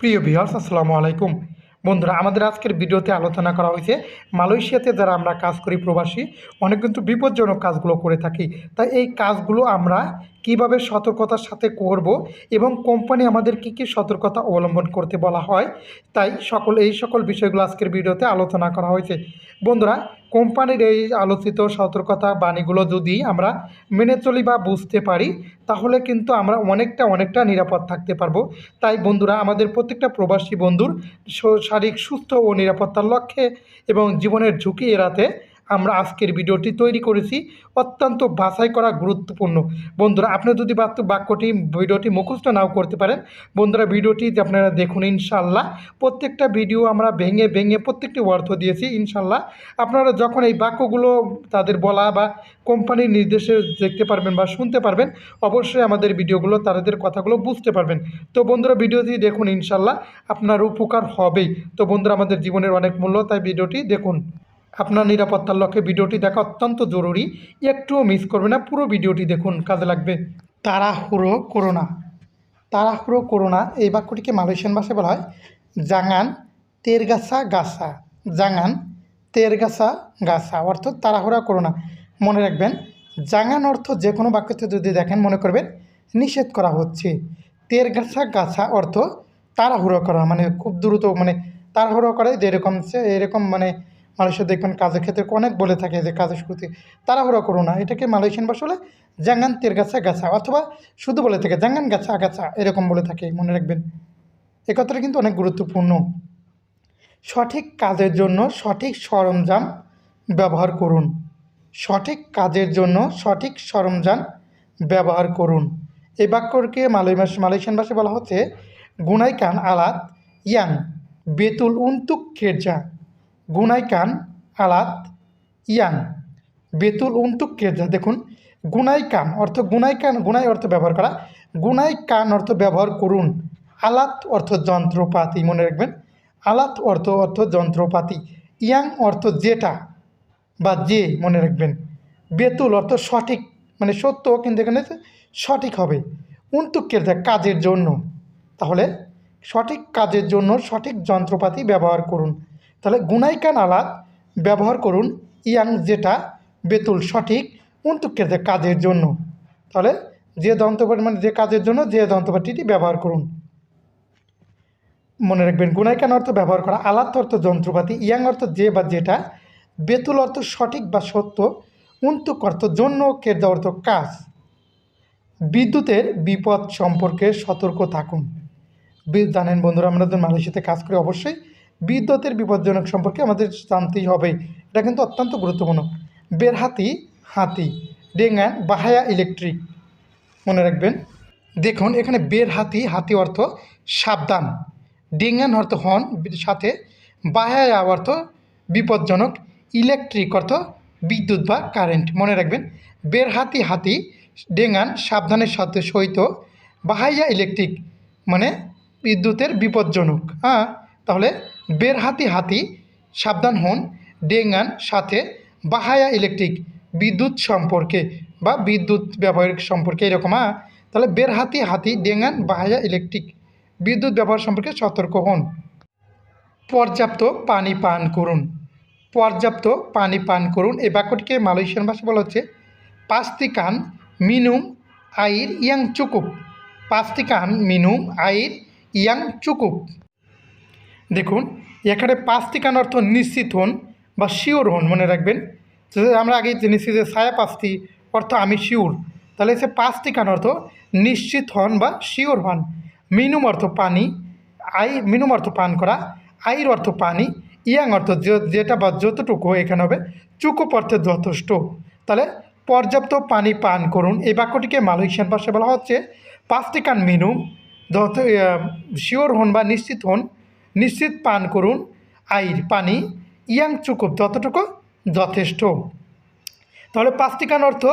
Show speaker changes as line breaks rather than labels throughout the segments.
প্রিয় ভিউয়ার্স আসসালামু আলাইকুম। বন্ধুরা, আমাদের আজকের ভিডিওতে আলোচনা করা হয়েছে মালয়েশিয়াতে যারা আমরা কাজ করি প্রবাসী, অনেক কিন্তু বিপজ্জনক কাজগুলো করে থাকি। তাই এই কাজগুলো আমরা কীভাবে সতর্কতার সাথে করব এবং কোম্পানি আমাদের কী কী সতর্কতা অবলম্বন করতে বলা হয়। তাই সকল, এই সকল বিষয়গুলো আজকের ভিডিওতে আলোচনা করা হয়েছে। বন্ধুরা, কোম্পানির এই আলোচিত সতর্কতা বাণীগুলো যদি আমরা মেনে চলি বা বুঝতে পারি, তাহলে কিন্তু আমরা অনেকটা অনেকটা নিরাপদ থাকতে পারব। তাই বন্ধুরা, আমাদের প্রত্যেকটা প্রবাসী বন্ধুর শারীরিক সুস্থ ও নিরাপত্তার লক্ষ্যে এবং জীবনের ঝুঁকি এড়াতে আমরা আজকের ভিডিওটি তৈরি করেছি। অত্যন্ত বাছাই করা গুরুত্বপূর্ণ। বন্ধুরা, আপনি যদি বাক্য- বাক্যটি, ভিডিওটি মুখস্থ নাও করতে পারেন, বন্ধুরা, ভিডিওটি আপনারা দেখুন ইনশাল্লাহ প্রত্যেকটা ভিডিও আমরা ভেঙে ভেঙে প্রত্যেকটি অর্থ দিয়েছি ইনশাল্লাহ আপনারা যখন এই বাক্যগুলো তাদের বলা বা কোম্পানির নির্দেশে দেখতে পারবেন বা শুনতে পারবেন, অবশ্যই আমাদের ভিডিওগুলো, তাদের কথাগুলো বুঝতে পারবেন। তো বন্ধুরা, ভিডিওটি দেখুন ইনশাল্লাহ আপনার উপকার হবেই। তো বন্ধুরা, আমাদের জীবনের অনেক মূল্য, তাই ভিডিওটি দেখুন। আপনার নিরাপত্তার লক্ষ্যে ভিডিওটি দেখা অত্যন্ত জরুরি। একটুও মিস করবে না, পুরো ভিডিওটি দেখুন, কাজে লাগবে। তাড়াহুড়ো করোনা তাড়াহুড়ো করোনা এই বাক্যটিকে মালয়েশিয়ান ভাষায় বলা হয় জাঙান তেরগাছা গাছা। জাঙান তেরগাছা গাছা, অর্থ তাড়াহুড়া করোনা মনে রাখবেন, জাঙান অর্থ যে কোনো বাক্যতে যদি দেখেন, মনে করবেন, নিষেধ করা হচ্ছে। তেরগাছা গাছা অর্থ তাড়াহুড়ো করা মানে খুব দ্রুত মানে তাড়াহুড়ো করে যেরকম সে- এরকম মানে মানুষের দেখবেন কাজের ক্ষেত্রে অনেক বলে থাকে যে কাজের শুরুতে তাড়াহুড়া করো না এটাকে মালয়েশিয়ান ভাষা বলে? জাঙ্গান তের গাছা গাছা, অথবা শুধু বলে থাকে জাঙ্গান গাছা গাছা, এরকম বলে থাকে, মনে রাখবেন। এ কথাটা কিন্তু অনেক গুরুত্বপূর্ণ। সঠিক কাজের জন্য সঠিক সরঞ্জাম ব্যবহার করুন। সঠিক কাজের জন্য সঠিক সরঞ্জাম ব্যবহার করুন। এই বাক্যকে মালয়েশিয়ান ভাষায় বলা হচ্ছে, গুনাইকান আলাত ইয়াং, বেতুল উন্তুক কেরজা গুনাইকান, আলাত, ইয়াং, বেতুল, উন্তুক কেরজা দেখুন গুনাই কান অর্থ গুনাই কান গুনাই অর্থ ব্যবহার করা। গুনাই কান অর্থ ব্যবহার করুন। আলাত অর্থ যন্ত্রপাতি, মনে রাখবেন। আলাত অর্থ অর্থ যন্ত্রপাতি। ইয়াং অর্থ যেটা বা যে, মনে রাখবেন। বেতুল অর্থ সঠিক মানে সত্য, কিন্তু এখানে সঠিক হবে। উন্তুকের কাজের জন্য। তাহলে সঠিক কাজের জন্য সঠিক যন্ত্রপাতি ব্যবহার করুন। তাহলে আলাদ ব্যবহার করুন ইয়াং যেটা বেতুল সঠিক উন্তুকের দেখ কাজের জন্য। তাহলে যে যন্ত্রপাতি মানে যে কাজের জন্য যে যন্ত্রপাতিটি ব্যবহার করুন। মনে রাখবেন, গুনাইকান অর্থ ব্যবহার করা আলাত অর্থ যন্ত্রপাতি, ইয়াং অর্থ যে বা যেটা, বেতুল অর্থ সঠিক বা সত্য উন্তুক অর্থ জন্য কেরদা অর্থ কাজ। বিদ্যুতের বিপদ সম্পর্কে সতর্ক থাকুন। জানেন বন্ধুরা, আমরা যখন মালয়েশিয়াতে কাজ করি, অবশ্যই বিদ্যুতের বিপজ্জনক সম্পর্কে আমাদের জানতেই হবে। এটা কিন্তু অত্যন্ত গুরুত্বপূর্ণ। বেরহাতি হাতি ডেঙ্গান বাহায়া ইলেকট্রিক মনে রাখবেন। দেখুন, এখানে বের হাতি হাতি অর্থ সাবধান। ডেঙ্গান অর্থ হন, সাথে বাহায়া অর্থ বিপজ্জনক। ইলেকট্রিক অর্থ বিদ্যুৎ বা কারেন্ট মনে রাখবেন। বের হাতি হাতি ডেঙ্গান সাবধানের সাথে সহিত বাহাইয়া ইলেকট্রিক মানে বিদ্যুতের বিপজ্জনক। হ্যাঁ তাহলে বের হাতি সাবধান হন ডেঙ্গান সাথে বাহায়া ইলেকট্রিক বিদ্যুৎ সম্পর্কে বা বিদ্যুৎ ব্যবহারিক সম্পর্কে এরকম হ্যাঁ তাহলে বের হাতি ডেঙ্গান বাহায়া ইলেকট্রিক বিদ্যুৎ ব্যবহার সম্পর্কে সতর্ক হন। পর্যাপ্ত পানি পান করুন। পর্যাপ্ত পানি পান করুন। এই বাক্যটিকে মালয়েশিয়ান ভাষা বলা হচ্ছে পাস্তিকান মিনুম, আইর, ইয়াং চুকুপ। পাস্তিকান মিনুম, আইর, ইয়াং চুকুপ। দেখুন এখানে পাস্তিকান অর্থ নিশ্চিত হন বা শিওর হন, মনে রাখবেন। আমরা আগে জেনেছি যে সায়া পাস্তি অর্থ আমি শিওর, তাহলে সে পাস্তিকান অর্থ নিশ্চিত হন বা শিওর হন। মিনুম অর্থ পানি, আই, মিনুম অর্থ পান করা, আইর অর্থ পানি, ইয়াং অর্থ যেটা বা যতটুকু এখানে হবে, চুকুপ অর্থে যথেষ্ট। তাহলে পর্যাপ্ত পানি পান করুন। এই বাক্যটিকে মালয়েশিয়ান ভাষায় বলা হচ্ছে পাস্তিকান মিনুম যত শিওর হন বা নিশ্চিত হন নিশ্চিত পান করুন। আইর পানি, ইয়াং চুকুপ যতটুকু যথেষ্ট। তাহলে পাস্তিকান অর্থ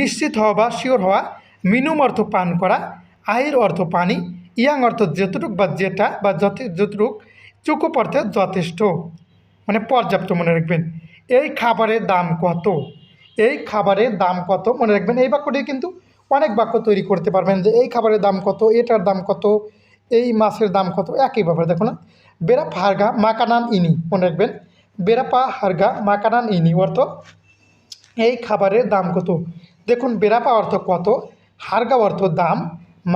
নিশ্চিত হওয়া বা শিওর হওয়া, মিনুম অর্থ পান করা আয়ের অর্থ পানি, ইয়াং অর্থ যতটুক বা যেটা বা যত যতটুক, চুকুপ অর্থে যথেষ্ট। মানে পর্যাপ্ত মনে রাখবেন। এই খাবারের দাম কত? এই খাবারের দাম কত? মনে রাখবেন, এই বাক্যটি কিন্তু অনেক বাক্য তৈরি করতে পারবেন যে এই খাবারের দাম কত, এটার দাম কত, এই মাছের দাম কত একই ব্যাপার দেখো না বেরাপা হারগা মাকানান ইনি, মনে রাখবেন? বেরাপা হারগা মাকানান ইনি, অর্থ এই খাবারের দাম কত? দেখুন বেরাপা অর্থ কত, হারগা অর্থ দাম,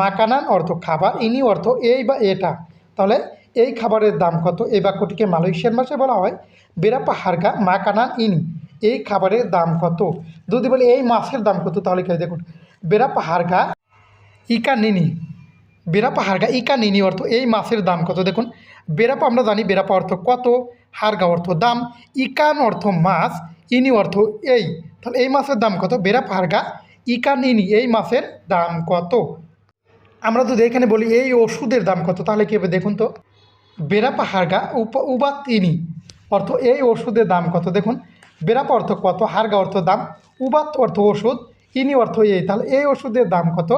মাকানান অর্থ খাবার, ইনি অর্থ এই বা এটা। তাহলে এই খাবারের দাম কত? এই বাক্যটিকে মালয়েশিয়ান ভাষায় বলা হয় বেরাপা হারগা মাকানান ইনি, এই খাবারের দাম কত? যদি বলি এই মাছের দাম কত, তাহলে কি? দেখুন বেরাপা হারগা ইকা নিনি বেরাপা হারগা ইকা নিনি অর্থ এই মাছের দাম কত? দেখুন বেরাপা, আমরা জানি বেরাপা অর্থ কত হারগা অর্থ দাম, ইকান অর্থ মাছ ইনি অর্থ এই। তাহলে এই মাছের দাম কত? বেরাপা হারগা ইকান, ইনি, এই মাছের দাম কত? আমরা যদি এখানে বলি এই ওষুধের দাম কত, তাহলে কী হবে দেখুন তো? বেরাপা হারগা উপ, উবাত, ইনি, অর্থ এই ওষুধের দাম কত? দেখুন, বেরাপা অর্থ কত হারগা অর্থ দাম, উবাত অর্থ ওষুধ, ইনি অর্থ এই। তাহলে এই ওষুধের দাম কত?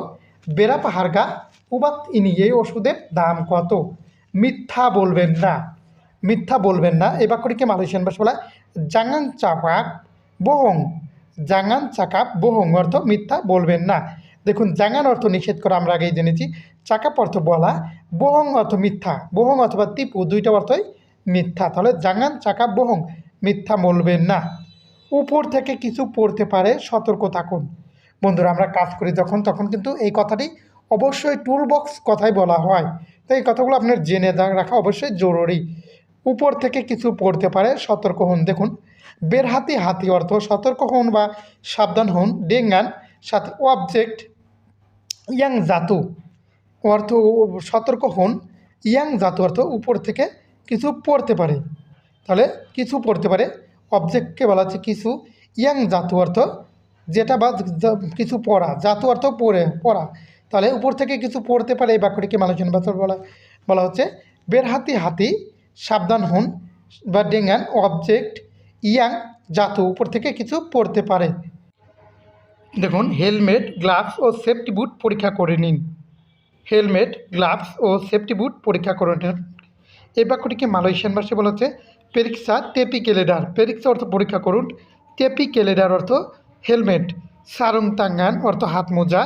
বেরাপা হারগা উবাত, ইনি, এই ওষুধের দাম কত? মিথ্যা বলবেন না। মিথ্যা বলবেন না। এই বাক্যটিকে মালয়েশিয়ান ভাষা বলা জাঙ্গান চাপাক বহং। জাঙ্গান চাকাপ বহং অর্থ মিথ্যা বলবেন না। দেখুন জাঙ্গান অর্থ নিষেধ করা আমরা আগেই জেনেছি। চাকাপ অর্থ বলা, বহং অর্থ মিথ্যা। বহং অথবা টিপু দুইটা অর্থই মিথ্যা। তাহলে জাঙ্গান চাকাপ বহং মিথ্যা বলবেন না। উপর থেকে কিছু পড়তে পারে, সতর্ক থাকুন। বন্ধুরা, আমরা কাজ করি যখন, তখন কিন্তু এই কথাটি অবশ্যই টুল বক্স কথাই বলা হয়। তো এই কথাগুলো আপনার জেনে রাখা অবশ্যই জরুরি। উপর থেকে কিছু পড়তে পারে, সতর্ক হন। দেখুন, বের হাতি হাতি অর্থ সতর্ক হন বা সাবধান হন। ডেঙ্গান, সাথে অবজেক্ট ইয়াং জাতু অর্থ সতর্ক হন। ইয়াং জাতু অর্থ উপর থেকে কিছু পড়তে পারে। তাহলে কিছু পড়তে পারে। অবজেক্টকে বলা হচ্ছে কিছু। ইয়াং জাতু অর্থ যেটা বা কিছু পড়া। জাতু অর্থ পড়ে, পড়া। তাহলে উপর থেকে কিছু পড়তে পারে এই বাক্যটিকে মালোচন ভাষা বলা বলা হচ্ছে, বের হাতি হাতি, সাবধান হন বা ডেঙ্গান অবজেক্ট ইয়াং, জাতু। উপর থেকে কিছু পড়তে পারে। দেখুন, হেলমেট, গ্লাভস ও সেফটি বুট পরীক্ষা করে নিন। হেলমেট, গ্লাভস ও সেফটি বুট পরীক্ষা করে নিন। এই বাক্যটিকে মালয়েশিয়ান ভাষায় বলা হচ্ছে, পেরিক্সা টেপি কেলেডার। পেরিক্সা অর্থ পরীক্ষা করুন। টেপি কেলেডার অর্থ হেলমেট। সারুং তাঙ্গান অর্থ হাত মোজা।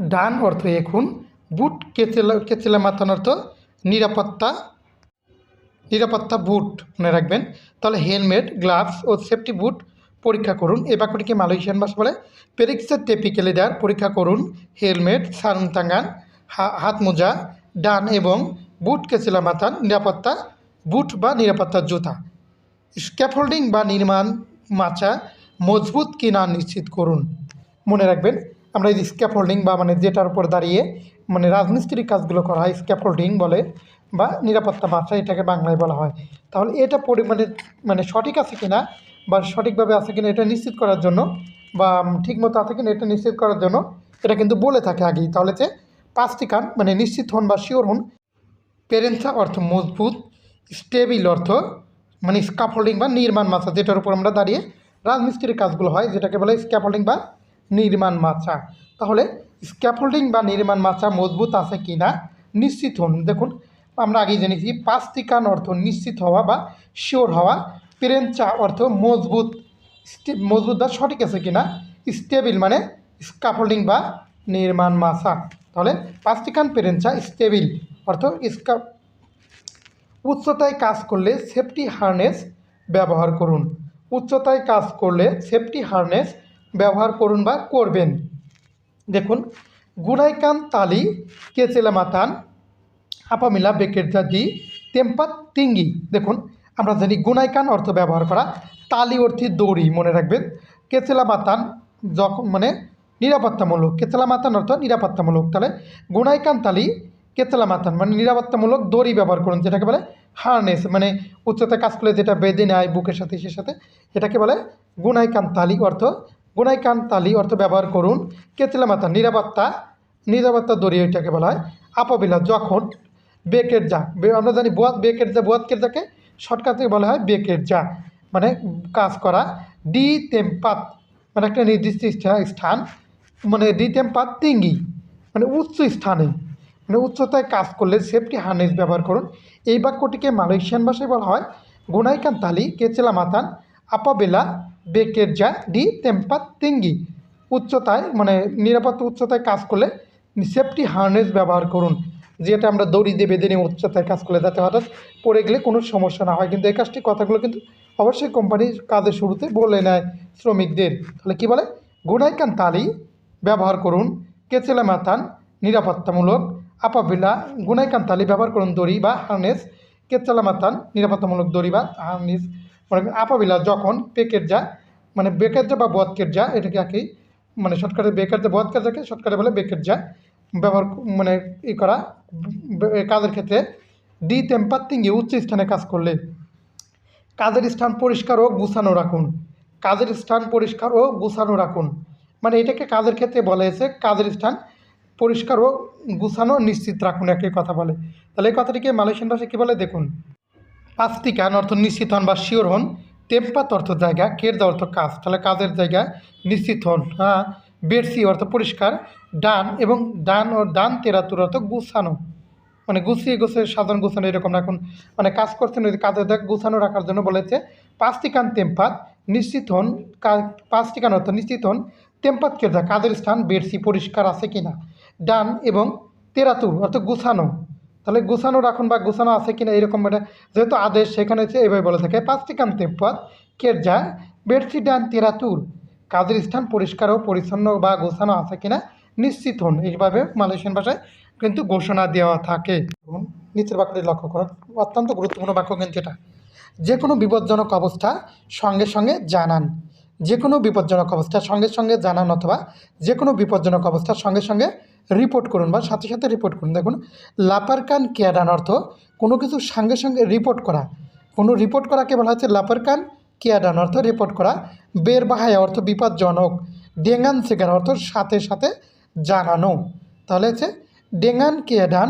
ডান অর্থ এখন বুট কেচেলা কেচেলা মাথান অর্থ নিরাপত্তা নিরাপত্তা বুট। মনে রাখবেন। তাহলে হেলমেট, গ্লাভস ও সেফটি বুট পরীক্ষা করুন। এ বাক্যটিকে মালয়েশিয়ান ভাষা বলে। পেরিক্সের টেপিক্যালিডার পরীক্ষা করুন। হেলমেট সারুং তাঙ্গান হা- হাত মোজা, ডান এবং বুট কেচিলা মাথান নিরাপত্তা বুট বা নিরাপত্তার জুতা। স্ক্যাফোল্ডিং বা নির্মাণ মাচা মজবুত কিনা নিশ্চিত করুন। মনে রাখবেন আমরা এই যে স্ক্যাফোল্ডিং বা মানে যেটার উপর দাঁড়িয়ে মানে রাজমিস্ত্রি কাজগুলো করা হয় স্ক্যাফোল্ডিং বলে বা নিরাপত্তা মাচা এটাকে বাংলায় বলা হয়। তাহলে এটা পরিমাণে মানে সঠিক আছে কিনা বা সঠিকভাবে আছে কিনা এটা নিশ্চিত করার জন্য বা ঠিকমতো আছে কিনা এটা নিশ্চিত করার জন্য এটা কিন্তু বলে থাকে আগেই। তাহলে যে পাঁচটি কান মানে নিশ্চিত হন বা শিওর হন পেরেন্সা অর্থ মজবুত স্টেবিল অর্থ মানে স্কাফোল্ডিং বা নির্মাণ মাচা যেটার উপর আমরা দাঁড়িয়ে রাজমিস্ত্রির কাজগুলো হয়, যেটাকে বলে স্ক্যাফোল্ডিং বা নির্মাণ মাচা তাহলে স্ক্যাফোল্ডিং বা নির্মাণ মাচা মজবুত আছে কি না নিশ্চিত হন। দেখুন, আমরা আগেই জেনেছি পাঁচটিকান অর্থ নিশ্চিত হওয়া বা শিওর হওয়া। পেরেঞ্চা অর্থ মজবুত মজবুত বা সঠিক আছে কি না স্টেবিল মানে স্কাফোল্ডিং বা নির্মাণ মাচা তাহলে পাঁচটিকান পেরেঞ্চা স্টেবিল অর্থ স্কা উচ্চতায় কাজ করলে সেফটি হার্নেস ব্যবহার করুন। উচ্চতায় কাজ করলে সেফটি হার্নেস ব্যবহার করুন বা করবেন। দেখুন, গুনাইকান তালি, কেচেলা মাতান, আপামিলা বেকেরজা দি তেম্পাত তিঙ্গি। দেখুন, আমরা জানি গুনাইকান অর্থ ব্যবহার করা, তালি অর্থে দড়ি, মনে রাখবেন। কেচেলা মাতান যখন মানে নিরাপত্তামূলক, কেচেলা মাতান অর্থ নিরাপত্তামূলক। তাহলে গুনাইকান তালি, কেচেলা মাতান মানে নিরাপত্তামূলক দড়ি ব্যবহার করুন, যেটাকে বলে হার্নেস মানে উচ্চতা কাজ করলে যেটা বেঁধে নেয় বুকের সাথে, সে সাথে, এটাকে বলে গুনাইকান তালি অর্থ গুনাইকান তালি অর্থ ব্যবহার করুন কেচেলা মাথা নিরাপত্তা নিরাপত্তা দড়ি এটাকে বলা হয়, আপাবিলা, যখন বেকের যা আমরা জানি বুয়াত বেকের যা বুয়াতকের যাকে শর্টকাটে বলা হয় বেকের যা মানে কাজ করা ডি তেমপাত মানে একটা নির্দিষ্ট স্থান মানে ডি তেমপাত তিঙ্গি মানে উচ্চ স্থানে মানে উচ্চতায় কাজ করলে সেফটি হার্নেস ব্যবহার করুন। এই বাক্যটিকে মালয়েশিয়ান ভাষায় বলা হয় গুনাইকান তালি কেচেলা মাতান আপাবেলা বেকের যা ডি তেম্পাত তিঙ্গি। উচ্চতায় মানে নিরাপত্তা উচ্চতায় কাজ করলে সেফটি হার্নেস ব্যবহার করুন। যেটা আমরা দড়ি দিয়ে বেঁধে নিয়ে উচ্চতায় কাজ করলে যাতে হঠাৎ পড়ে গেলে কোনো সমস্যা না হয়। কিন্তু এই কাজটি কথাগুলো কিন্তু অবশ্যই কোম্পানির কাজের শুরুতে বলে নেয় শ্রমিকদের। তাহলে কী বলে? গুনাইকান তালি ব্যবহার করুন, কেচেলা মাথান নিরাপত্তামূলক, আপাবিলা গুনাইকান তালি ব্যবহার করুন দড়ি বা হার্নেস কেচালা মাথান নিরাপত্তামূলক দড়ি বা হার্নেস মানে আপাবিলা যখন পেকের যা মানে বেকের যা বা বদকেট যা এটাকে একই মানে শর্টকাটে বেকার যা বদকার যাকে শর্টকাটে বলে বেকের যা ব্যবহার মানে ই করা কাজের ক্ষেত্রে ডি টেম্পার উচ্চ স্থানে কাজ করলে কাজের স্থান পরিষ্কার ও গুছানো রাখুন। কাজের স্থান পরিষ্কার ও গুছানো রাখুন। মানে এটাকে কাজের ক্ষেত্রে বলা হয়েছে, কাজের স্থান পরিষ্কার ও গুছানো নিশ্চিত রাখুন, একই কথা বলে। তাহলে এই কথাটিকে মালয়েশিয়ান ভাষায় কী বলে? দেখুন। পাস্তিকান অর্থ নিশ্চিত হন বা শিওর হন, টেম্পাত অর্থ জায়গা কেরদা অর্থ কাজ। তাহলে কাজের জায়গা নিশ্চিত হন হ্যাঁ। বেডসি অর্থ পরিষ্কার, ডান এবং ডান ও ডান তেরাতুর অর্থ গুছানো। মানে গুছিয়ে গুছিয়ে, সাধারণ গুছানো এরকম রাখুন মানে কাজ করছেন ওই কাজের দেখ গুছানো রাখার জন্য বলেছে পাঁচটিকান টেম্পাত নিশ্চিত হন, কা- পাঁচটিকান অর্থ নিশ্চিত হন, টেম্পাত কেরদা কাজের স্থান বেডসি পরিষ্কার আছে কিনা? ডান এবং তেরাতুর অর্থ গুছানো। তাহলে গুছানো রাখুন বা গুছানো আছে কিনা এরকম মানে যেহেতু আদেশ সেখানে এভাবে বলে থাকে। পাঁচটিকান তেম্পদ কেরজা বেডসি ডান তেরাতুর, কাজের স্থান পরিষ্কার ও পরিচ্ছন্ন বা গোছানো আছে কিনা নিশ্চিত হন। এইভাবে মালয়েশিয়ান ভাষায় কিন্তু ঘোষণা দেওয়া থাকে। নিচের বাক্যটি লক্ষ্য করুন। অত্যন্ত গুরুত্বপূর্ণ বাক্য কিন্তু এটা। যে কোনো বিপজ্জনক অবস্থা সঙ্গে সঙ্গে জানান। যে কোনো বিপজ্জনক অবস্থা সঙ্গে সঙ্গে জানান অথবা যে কোনো বিপজ্জনক অবস্থা সঙ্গে সঙ্গে রিপোর্ট করুন বা সাথে সাথে রিপোর্ট করুন। দেখুন লাপারকান কেয়াডান অর্থ কোনো কিছু সঙ্গে সঙ্গে রিপোর্ট করা। কোনো রিপোর্ট করাকে বলা হচ্ছে? লাপারকান কেয়াডান অর্থ রিপোর্ট করা। বের বাহায়া অর্থ বিপজ্জনক। ডেঙ্গান সেগান অর্থ সাথে সাথে জানানো তাহলে হচ্ছে ডেঙ্গান কেয়াডান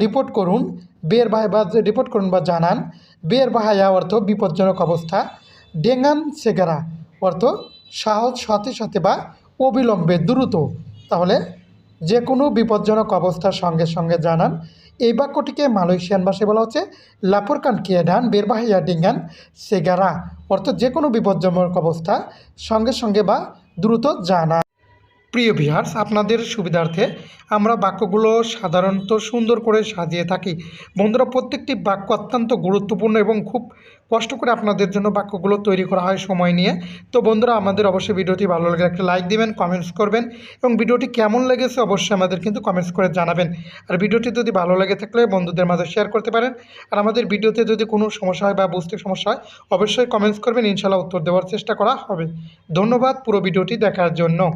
রিপোর্ট করুন, বের বাহায় বা রিপোর্ট করুন বা জানান। বের বাহায়া অর্থ বিপজ্জনক অবস্থা। ডেঙ্গান সেগারা অর্থ সাহস সাথে সাথে বা অবিলম্বে দ্রুত। তাহলে যে কোনো বিপজ্জনক অবস্থার সঙ্গে সঙ্গে জানান। এই বাক্যটিকে মালয়েশিয়ান ভাষায় বলা হচ্ছে, লাপরকান কিয়াডান বেরবাহিয়া ডিঙ্গান সেগারা অর্থাৎ যে কোনো বিপজ্জনক অবস্থা সঙ্গে সঙ্গে বা দ্রুত জানা প্রিয় ভিহার্স আপনাদের সুবিধার্থে আমরা বাক্যগুলো সাধারণত সুন্দর করে সাজিয়ে থাকি। বন্ধুরা, প্রত্যেকটি বাক্য অত্যন্ত গুরুত্বপূর্ণ এবং খুব কষ্ট করে আপনাদের জন্য বাক্যগুলো তৈরি করা হয় সময় নিয়ে। তো বন্ধুরা, আমাদের অবশ্যই ভিডিওটি ভালো লাগে একটা লাইক দিবেন কমেন্টস করবেন এবং ভিডিওটি কেমন লেগেছে অবশ্যই আমাদের কিন্তু কমেন্টস করে জানাবেন। আর ভিডিওটি যদি ভালো লেগে থাকলে বন্ধুদের মাঝে শেয়ার করতে পারেন। আর আমাদের ভিডিওতে যদি কোনো সমস্যা হয় বা বুঝতে সমস্যা হয়, অবশ্যই কমেন্টস করবেন ইনশাল্লাহ উত্তর দেওয়ার চেষ্টা করা হবে। ধন্যবাদ, পুরো ভিডিওটি দেখার জন্য।